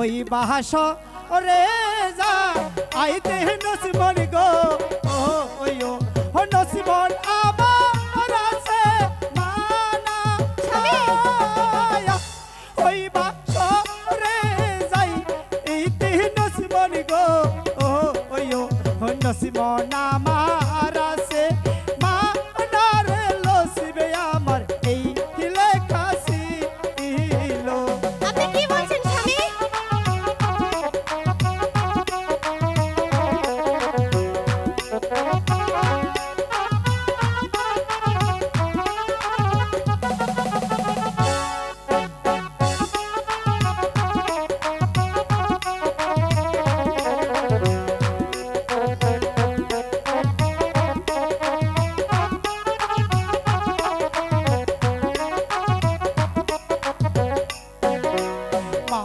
ওই বাহাস ওরে যা, আইতে নসিমন গো। ও, ওই, ও নসিমন আমার আছে, মানা ওই বাহাস রে যাই এইতে নসিমন গো। ও, ওই ও নসিমন আমার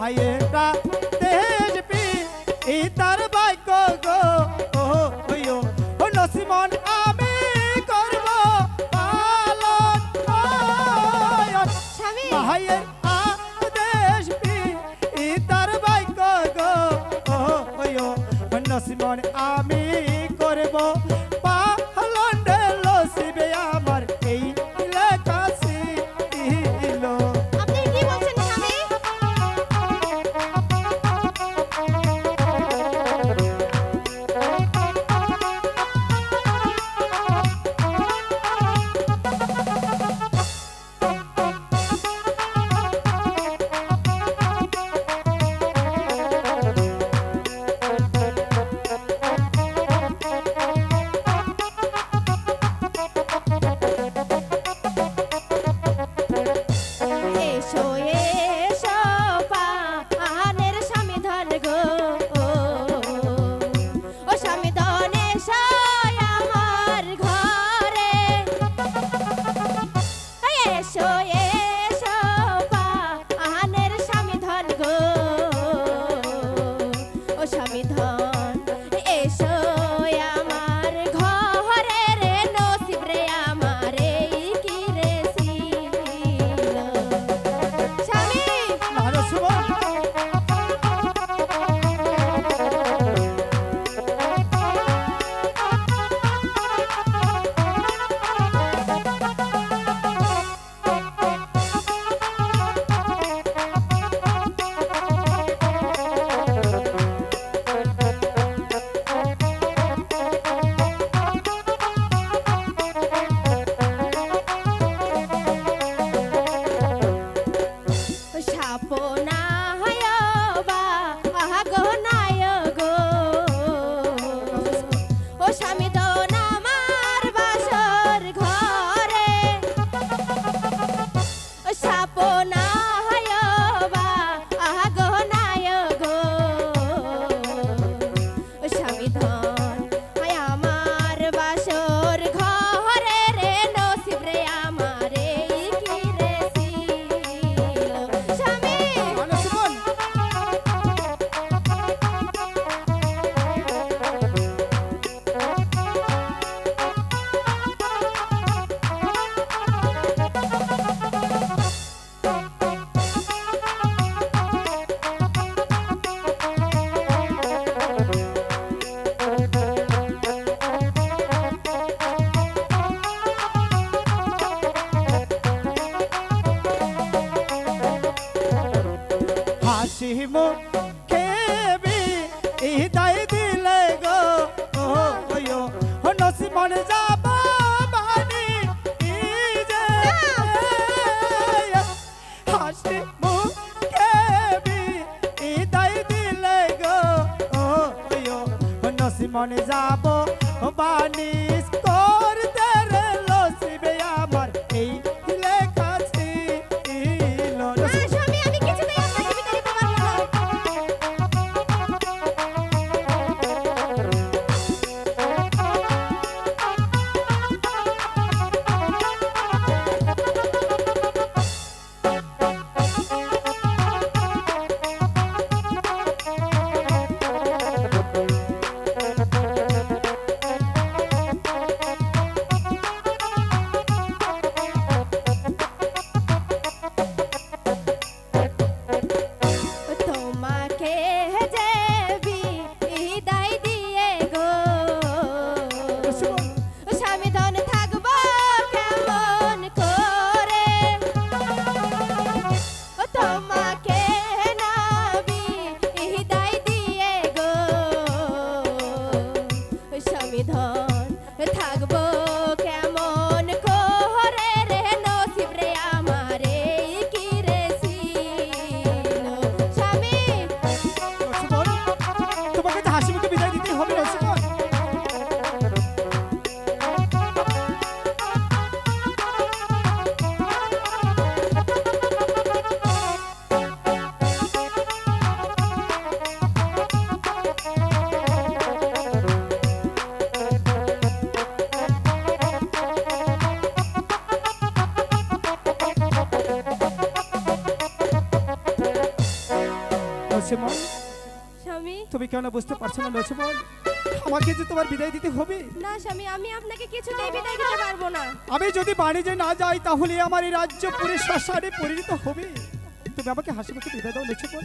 ayeta. pone মুখে বি? হৃদয় দিলে গো? ও নসিমন যাব বানি যে হাসি মুখে বি? হৃদয় দিলে গো? ও নসিমন যাব বানি 감사합니다. নসিমন স্বামী। তুমি কেন বুঝতে পারছ না নসিমন আমাকে যে তোমার বিদায় দিতে হবে। না স্বামী আমি আপনাকে কিছুতেই বিদায় দিতে পারব না। আমি যদি বাড়ি যে না যাই তাহলে আমার এই রাজ্য পুরে শ্মশানে পরিণত হবে। তুমি আমাকে হাসি মুখে বিদায় দাও নসিমন